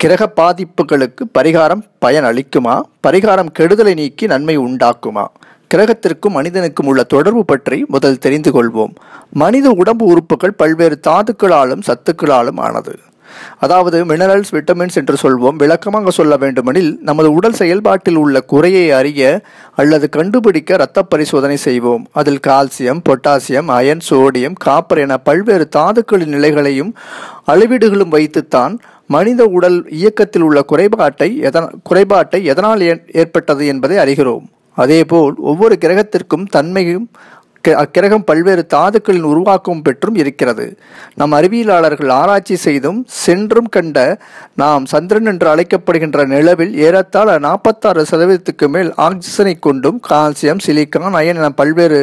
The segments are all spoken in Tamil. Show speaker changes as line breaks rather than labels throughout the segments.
கிரக பாதிப்புகளுக்கு பரிகாரம் பயன் அளிக்குமா பரிகாரம் கெடுதலை நீக்கி நன்மை உண்டாக்குமா? கிரகத்திற்கும் மனிதனுக்கும் உள்ள தொடர்பு பற்றி முதல் தெரிந்து கொள்வோம். மனித உடம்பு உறுப்புகள் பல்வேறு தாதுக்களாலும் சத்துக்களாலும் ஆனது. அதாவது மினரல்ஸ் விட்டமின்ஸ் என்று சொல்வோம். விளக்கமாக சொல்ல வேண்டுமெனில் நமது உடல் செயல்பாட்டில் உள்ள குறையை அறிய அல்லது கண்டுபிடிக்க இரத்த பரிசோதனை செய்வோம். அதில் calcium potassium iron sodium copper என பல்வேறு தாதுக்களின் நிலைகளையும் அளவீடுகளும் வைத்துத்தான் மனித உடல் இயக்கத்தில் உள்ள குறைபாட்டை எதன் குறைபாட்டை எதனால் ஏற்பட்டது என்பதை அறிகிறோம். அதேபோல் ஒவ்வொரு கிரகத்திற்கும் தன்மையும் அக்கிரகம் பல்வேறு தாதுக்களின் உருவாக்கம் பெற்றும் இருக்கிறது. நம் அறிவியலாளர்கள் ஆராய்ச்சி செய்தும் சென்றும் கண்ட நாம் சந்திரன் என்று அழைக்கப்படுகின்ற நிலவில் ஏறத்தாழ நாற்பத்தாறு சதவீதத்துக்கு மேல் ஆக்சிஜனை கொண்டும் கால்சியம் சிலிக்கான் அயன் என பல்வேறு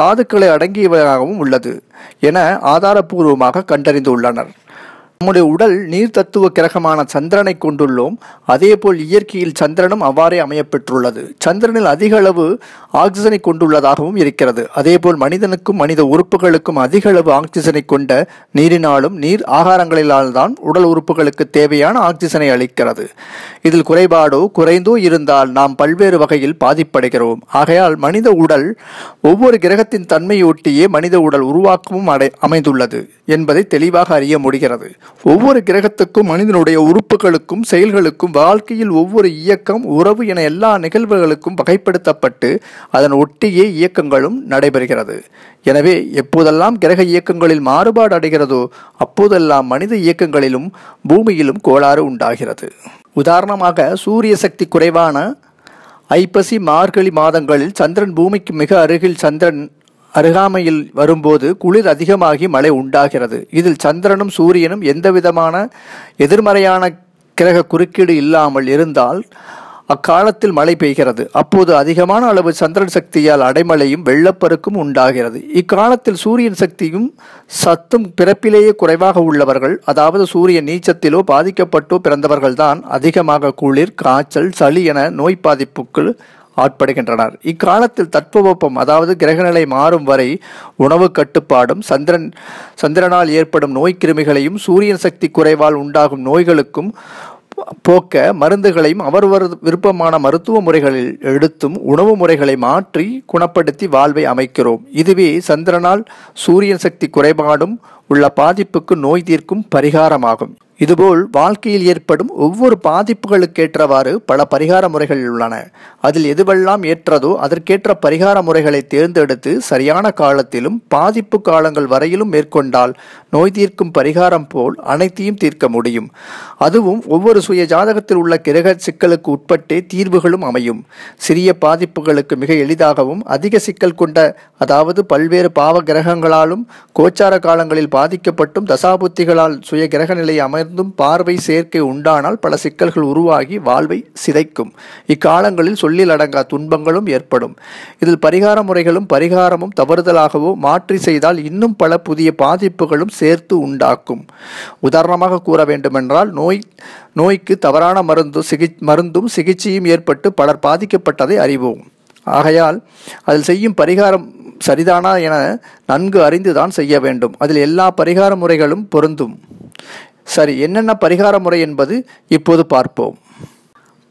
தாதுக்களை அடங்கியவையாகவும் உள்ளது என ஆதாரபூர்வமாக கண்டறிந்துள்ளனர். நம்முடைய உடல் நீர் தத்துவ கிரகமான சந்திரனை கொண்டுள்ளோம். அதேபோல் இயற்கையில் சந்திரனும் அவ்வாறே அமையப்பெற்றுள்ளது. சந்திரனில் அதிக அளவு ஆக்சிஜனை கொண்டுள்ளதாகவும் இருக்கிறது. அதேபோல் மனிதனுக்கும் மனித உறுப்புகளுக்கும் அதிக அளவு ஆக்சிஜனை கொண்ட நீரினாலும் நீர் ஆகாரங்களிலால் தான் உடல் உறுப்புகளுக்கு தேவையான ஆக்சிஜனை அளிக்கிறது. இதில் குறைபாடோ குறைந்தோ இருந்தால் நாம் பல்வேறு வகையில் பாதிப்படைகிறோம். ஆகையால் மனித உடல் ஒவ்வொரு கிரகத்தின் தன்மையொட்டியே மனித உடல் உருவாக்கமும் அடை அமைந்துள்ளது என்பதை தெளிவாக அறிய முடிகிறது. ஒவ்வொரு கிரகத்துக்கும் மனிதனுடைய உறுப்புகளுக்கும் செயல்களுக்கும் வாழ்க்கையில் ஒவ்வொரு இயக்கம் உறவு என எல்லா நிகழ்வுகளுக்கும் வகைப்படுத்தப்பட்டு அதன் ஒட்டியே இயக்கங்களும் நடைபெறுகிறது. எனவே எப்போதெல்லாம் கிரக இயக்கங்களில் மாறுபாடு அடைகிறதோ அப்போதெல்லாம் மனித இயக்கங்களிலும் பூமியிலும் கோளாறு உண்டாகிறது. உதாரணமாக சூரிய சக்தி குறைவான ஐப்பசி மார்கழி மாதங்களில் சந்திரன் பூமிக்கு மிக அருகில் சந்திரன் அருகாமையில் வரும்போது குளிர் அதிகமாகி மழை உண்டாகிறது. இதில் சந்திரனும் சூரியனும் எந்தவிதமான எதிர்மறையான கிரக குறுக்கீடு இல்லாமல் இருந்தால் அக்காலத்தில் மழை பெய்கிறது. அப்போது அதிகமான அளவு சந்திரன் சக்தியால் அடைமழையும் வெள்ளப்பெருக்கும் உண்டாகிறது. இக்காலத்தில் சூரியன் சக்தியும் சத்தும் பிறப்பிலேயே குறைவாக உள்ளவர்கள் அதாவது சூரியன் நீச்சத்திலோ பாதிக்கப்பட்டோ பிறந்தவர்கள்தான் அதிகமாக குளிர் காய்ச்சல் சளி என நோய் பாதிப்புக்கு ஆட்படுகின்றனர். இக்காலத்தில் தட்பவெப்பம் அதாவது கிரகநிலை மாறும் வரை உணவு கட்டுப்பாடும் சந்திரன் சந்திரனால் ஏற்படும் நோய் கிருமிகளையும் சூரியன் சக்தி குறைவால் உண்டாகும் நோய்களுக்கும் போக்க மருந்துகளையும் அவரவர் விருப்பமான மருத்துவ முறைகளில் எடுத்தும் உணவு முறைகளை மாற்றி குணப்படுத்தி வாழ்வை அமைக்கிறோம். இதுவே சந்திரனால் சூரியன் சக்தி குறைபாடும் உள்ள பாதிப்புக்கு நோய் தீர்க்கும் பரிகாரமாகும். இதுபோல் வாழ்க்கையில் ஏற்படும் ஒவ்வொரு பாதிப்புகளுக்கேற்றவாறு பல பரிகார முறைகள் உள்ளன. அதில் எதுவெல்லாம் ஏற்றதோ அதற்கேற்ற பரிகார முறைகளை தேர்ந்தெடுத்து சரியான காலத்திலும் பாதிப்பு காலங்கள் வரையிலும் மேற்கொண்டால் நோய் தீர்க்கும் பரிகாரம் போல் அனைத்தையும் தீர்க்க முடியும். அதுவும் ஒவ்வொரு சுய ஜாதகத்தில் உள்ள கிரக சிக்கலுக்கு உட்பட்டே தீர்வுகளும் அமையும். சிறிய பாதிப்புகளுக்கு மிக எளிதாகவும் அதிக சிக்கல் கொண்ட அதாவது பல்வேறு பாவ கிரகங்களாலும் கோச்சார காலங்களில் பாதிக்கப்பட்டும் தசாபுத்திகளால் சுய கிரக நிலை அமர்ந்தும் பார்வை சேர்க்கை உண்டானால் பல சிக்கல்கள் உருவாகி வாழ்வை சிதைக்கும். இக்காலங்களில் சொல்லில் அடங்கா துன்பங்களும் ஏற்படும். இதில் பரிகார முறைகளும் பரிகாரமும் தவறுதலாகவோ மாற்றி செய்தால் இன்னும் பல புதிய பாதிப்புகளும் சேர்த்து உண்டாக்கும். உதாரணமாக கூற வேண்டுமென்றால் நோய் நோய்க்கு தவறான மருந்து சிகி மருந்தும் சிகிச்சையும் ஏற்பட்டு பலர் பாதிக்கப்பட்டதை அறிவோம். ஆகையால் அதில் செய்யும் பரிகாரம் சரிதானா என நன்கு அறிந்துதான் செய்ய வேண்டும். அதில் எல்லா பரிகார முறைகளும் பொருந்தும். சரி என்னென்ன பரிகார முறை என்பது இப்போது பார்ப்போம்.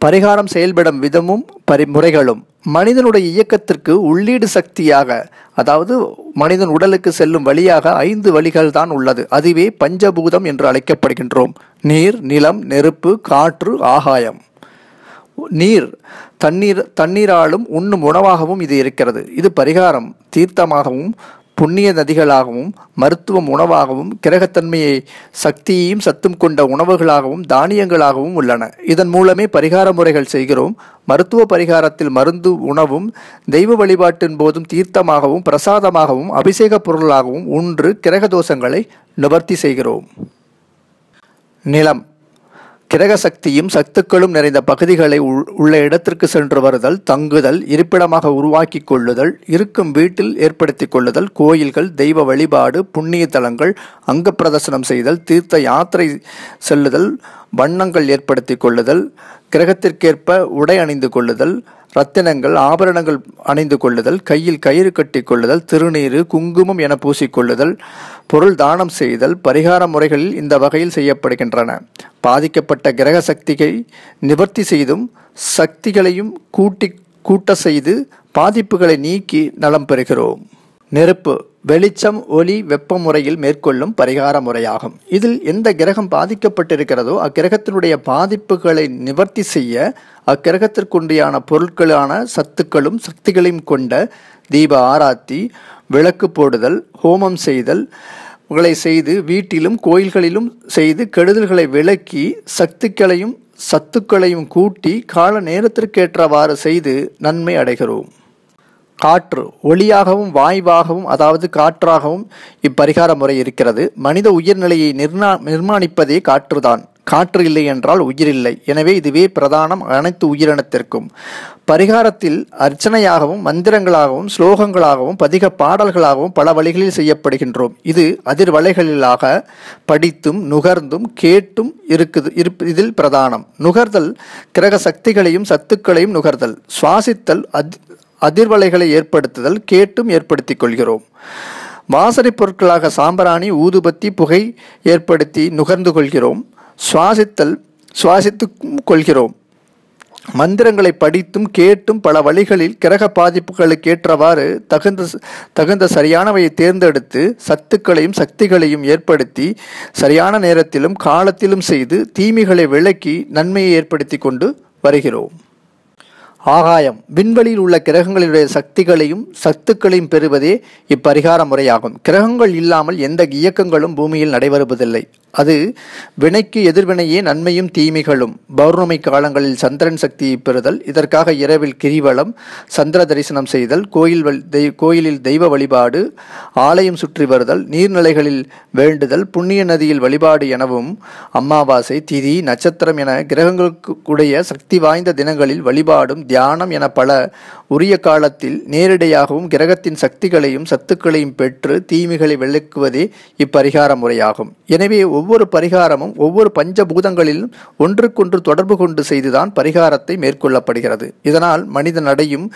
பரிகாரம் செயல்படும் விதமும் பரிமுறைகளும் மனிதனுடைய இயக்கத்திற்கு உள்ளீடு சக்தியாக அதாவது மனிதன் உடலுக்கு செல்லும் வழியாக ஐந்து வழிகள் தான் உள்ளது. அதுவே பஞ்சபூதம் என்று அழைக்கப்படுகின்றோம். நீர் நிலம் நெருப்பு காற்று ஆகாயம். நீர் தண்ணீர் தண்ணீராலும் உண்ணும் உணவாகவும் இது இருக்கிறது. இது பரிகாரம். தீர்த்தமாகவும் புண்ணிய நதிகளாகவும் மருத்துவம் உணவாகவும் கிரகத்தன்மையை சக்தியையும் சத்தும் கொண்ட உணவுகளாகவும் தானியங்களாகவும் உள்ளன. இதன் மூலமே பரிகார முறைகள் செய்கிறோம். மருத்துவ பரிகாரத்தில் மருந்து உணவும் தெய்வ வழிபாட்டின் போதும் தீர்த்தமாகவும் பிரசாதமாகவும் அபிஷேக பொருளாகவும் உன்று கிரக தோஷங்களை நிவர்த்தி செய்கிறோம். நிலம். கிரக சக்தியும் சத்துக்களும் நிறைந்த பகுதிகளை உள்- உள்ள இடத்திற்கு சென்று வருதல் தங்குதல் இருப்பிடமாக உருவாக்கி கொள்ளுதல் இருக்கும் வீட்டில் ஏற்படுத்தி கொள்ளுதல் கோயில்கள் தெய்வ வழிபாடு புண்ணிய தலங்கள் அங்க பிரதர்சனம் செய்தல் தீர்த்த யாத்திரை செல்லுதல் வண்ணங்கள் ஏற்படுத்தி கொள்ளுதல் கிரகத்திற்கேற்ப உடை அணிந்து கொள்ளுதல் ரத்தினங்கள் ஆபரணங்கள் அணிந்து கொள்ளுதல் கையில் கயிறு கட்டி கொள்ளுதல் திருநீறு குங்குமம் என பூசிக்கொள்ளுதல் பொருள் தானம் செய்தல் பரிகார முறைகளில் இந்த வகையில் செய்யப்படுகின்றன. பாதிக்கப்பட்ட கிரக சக்தியை நிவர்த்தி செய்தும் சக்திகளையும் கூட்டி கூட்ட செய்து பாதிப்புகளை நீக்கி நலம் பெறுகிறோம். நெருப்பு. வெளிச்சம் ஒளி வெப்ப முறையில் மேற்கொள்ளும் பரிகார முறையாகும் இதில் எந்த கிரகம் பாதிக்கப்பட்டிருக்கிறதோ அக்கிரகத்தினுடைய பாதிப்புகளை நிவர்த்தி செய்ய அக்கிரகத்திற்குண்டியான பொருட்களான சத்துக்களும் சக்திகளையும் கொண்ட தீப ஆராத்தி விளக்கு போடுதல் ஹோமம் செய்தல் களை செய்து வீட்டிலும் கோயில்களிலும் செய்து கெடுதல்களை விலக்கி சக்திகளையும் சத்துக்களையும் கூட்டி கால நேரத்திற்கேற்றவாறு செய்து நன்மை அடைகிறோம். காற்று ஒளியாகவும் வாய்வாகவும் அதாவது காற்றாகவும் இப்பரிகார முறை இருக்கிறது. மனித உயிர்நிலையை நிர்ணா நிர்மாணிப்பதே காற்றுதான். காற்று இல்லை என்றால் உயிர் இல்லை. எனவே இதுவே பிரதானம் அனைத்து உயிரினத்திற்கும். பரிகாரத்தில் அர்ச்சனையாகவும் மந்திரங்களாகவும் ஸ்லோகங்களாகவும் பதிக பாடல்களாகவும் பல வழிகளில் செய்யப்படுகின்றோம். இது அதிர்வலைகளிலாக படித்தும் நுகர்ந்தும் கேட்டும் இருக்குது இருப்ப இதில் பிரதானம். நுகர்தல் கிரக சக்திகளையும் சத்துக்களையும் நுகர்தல். சுவாசித்தல் அத் அதிர்வலைகளை ஏற்படுத்துதல் கேட்டும் ஏற்படுத்திக் கொள்கிறோம். வாசனை பொருட்களாக சாம்பராணி ஊதுபத்தி புகை ஏற்படுத்தி நுகர்ந்து கொள்கிறோம். சுவாசித்தல் சுவாசித்து கொள்கிறோம். மந்திரங்களை படித்தும் கேட்டும் பல வழிகளில் கிரக பாதிப்புகளுக்கு ஏற்றவாறு தகுந்த தகுந்த சரியானவையை தேர்ந்தெடுத்து சத்துக்களையும் சக்திகளையும் ஏற்படுத்தி சரியான நேரத்திலும் காலத்திலும் செய்து தீமைகளை விளக்கி நன்மையை ஏற்படுத்தி கொண்டு வருகிறோம். ஆகாயம். விண்வெளியில் உள்ள கிரகங்களுடைய சக்திகளையும் சத்துக்களையும் பெறுவதே இப்பரிகார முறையாகும். கிரகங்கள் இல்லாமல் எந்த இயக்கங்களும் பூமியில் நடைபெறுவதில்லை. அது வினைக்கு எதிர்வினையே நன்மையும் தீமைகளும். பௌர்ணமி காலங்களில் சந்திரன் சக்தியை பெறுதல் இதற்காக இரவில் கிரிவலம் சந்திர தரிசனம் செய்தல் கோயில் கோயிலில் தெய்வ வழிபாடு ஆலயம் சுற்றி வருதல் நீர்நிலைகளில் வேண்டுதல் புண்ணிய நதியில் வழிபாடு எனவும் அமாவாசை திதி நட்சத்திரம் என கிரகங்களுக்கு உடைய சக்தி வாய்ந்த தினங்களில் வழிபாடும் தியானம் என பல உரிய காலத்தில் நேரடியாகவும் கிரகத்தின் சக்திகளையும் சத்துக்களையும் பெற்று தீமைகளை விளக்குவதே இப்பரிகார முறையாகும். எனவே ஒவ்வொரு பரிகாரமும் ஒவ்வொரு பஞ்சபூதங்களிலும் ஒன்றுக்கொன்று தொடர்பு கொண்டு செய்துதான் பரிகாரத்தை மேற்கொள்ளப்படுகிறது. இதனால் மனித நடையும்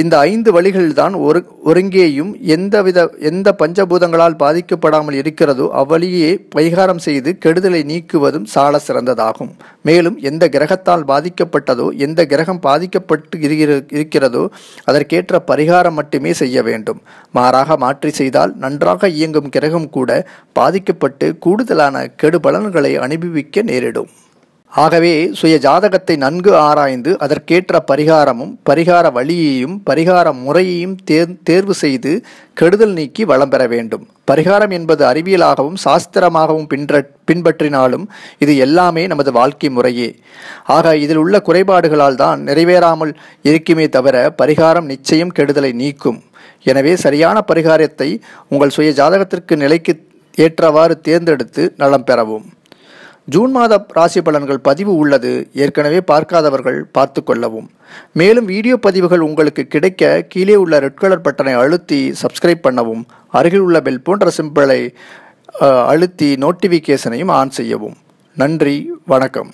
இந்த ஐந்து வழிகள்தான் ஒரு ஒருங்கேயும் எந்தவித எந்த பஞ்சபூதங்களால் பாதிக்கப்படாமல் இருக்கிறதோ அவ்வழியே பரிகாரம் செய்து கெடுதலை நீக்குவதும் சால சிறந்ததாகும். மேலும் எந்த கிரகத்தால் பாதிக்கப்பட்டதோ எந்த கிரகம் பாதிக்கப்பட்டு இருக்கிறதோ அதற்கேற்ற பரிகாரம் மட்டுமே செய்ய வேண்டும். மாறாக மாற்றி செய்தால் நன்றாக இயங்கும் கிரகம் கூட பாதிக்கப்பட்டு கூடுதலான கெடுபலன்களை அனுபவிக்க நேரிடும். ஆகவே சுய ஜாதகத்தை நன்கு ஆராய்ந்து அதற்கேற்ற பரிகாரமும் பரிகார வழியையும் பரிகார முறையையும் தேர் தேர்வு செய்து கெடுதல் நீக்கி வளம் பெற வேண்டும். பரிகாரம் என்பது அறிவியலாகவும் சாஸ்திரமாகவும் பின்ற பின்பற்றினாலும் இது எல்லாமே நமது வாழ்க்கை முறையே. ஆக இதில் உள்ள குறைபாடுகளால் தான் நிறைவேறாமல் இருக்குமே தவிர பரிகாரம் நிச்சயம் கெடுதலை நீக்கும். எனவே சரியான பரிகாரத்தை உங்கள் சுய ஜாதகத்திற்கு நிலைக்கு ஏற்றவாறு தேர்ந்தெடுத்து நலம் பெறவும். ஜூன் மாத ராசி பலன்கள் பதிவு உள்ளது. ஏற்கனவே பார்க்காதவர்கள் பார்த்து கொள்ளவும். மேலும் வீடியோ பதிவுகள் உங்களுக்கு கிடைக்க கீழே உள்ள ரெட் கலர் பட்டனை அழுத்தி சப்ஸ்கிரைப் பண்ணவும். அருகில் உள்ள பெல் போன்ற சிம்பிளை அழுத்தி நோட்டிஃபிகேஷனையும் ஆன் செய்யவும். நன்றி வணக்கம்.